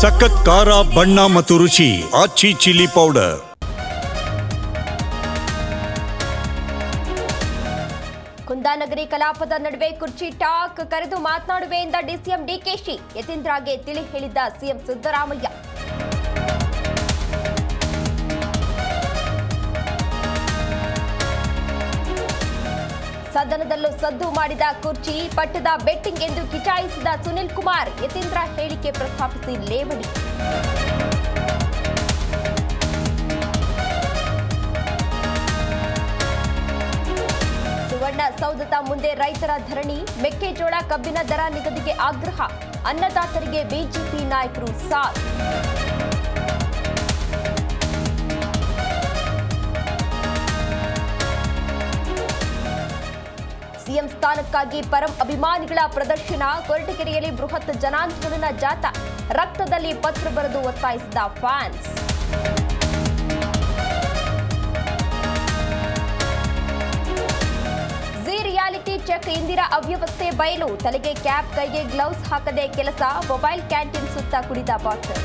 ಸಖತ್ ಖಾರ, ಬಣ್ಣ ಮತ್ತು ರುಚಿ ಆಚಿ ಚಿಲ್ಲಿ ಪೌಡರ್. ಕುಂದಾನಗರಿ ಕಲಾಪದ ನಡುವೆ ಕುರ್ಚಿ ಟಾಕ್ ಕರೆದು ಮಾತನಾಡುವೆ ಎಂದ ಡಿಸಿಎಂ ಡಿಕೆಶಿ ಯತೀಂದ್ರಗೆ ತಿಳಿ ಹೇಳಿದ್ದ ಸಿಎಂ ಸಿದ್ದರಾಮಯ್ಯ. ಸದನದಲ್ಲೂ ಸದ್ದು ಮಾಡಿದ ಕುರ್ಚಿ, ಪಟ್ಟದ ಬೆಟ್ಟಿಂಗ್ ಎಂದು ಕಿಚಾಯಿಸಿದ ಸುನಿಲ್ ಕುಮಾರ್, ಯತೀಂದ್ರ ಹೇಳಿಕೆ ಪ್ರಸ್ತಾಪಿಸಿ ಲೇವಡಿ. ಸೌಧದ ಮುಂದೆ ರೈತರ ಧರಣಿ, ಮೆಕ್ಕೆಜೋಳ ಕಬ್ಬಿನ ದರ ನಿಗದಿಗೆ ಆಗ್ರಹ, ಅನ್ನದಾತರಿಗೆ ಬಿಜೆಪಿ ನಾಯಕರು ಸಾಥ್. ಸಿಎಂ ಸ್ಥಾನಕ್ಕಾಗಿ ಪರಂ ಅಭಿಮಾನಿಗಳ ಪ್ರದರ್ಶನ, ಕೊರಟಗೆರೆಯಲ್ಲಿ ಬೃಹತ್ ಜನಾಂದೋಲನ ಜಾಥಾ, ರಕ್ತದಲ್ಲಿ ಪತ್ರ ಬರೆದು ಒತ್ತಾಯಿಸಿದ ಫ್ಯಾನ್ಸ್ ರಿಯಾಲಿಟಿ ಚೆಕ್ ಇಂದಿರಾ ಅವ್ಯವಸ್ಥೆ ಬಯಲು, ತಲೆಗೆ ಕ್ಯಾಪ್, ಕೈಗೆ ಗ್ಲೌಸ್ ಹಾಕದೆ ಕೆಲಸ, ಮೊಬೈಲ್ ಕ್ಯಾಂಟೀನ್ ಸುತ್ತ ಕುಡಿದ ಬಾಟಲ್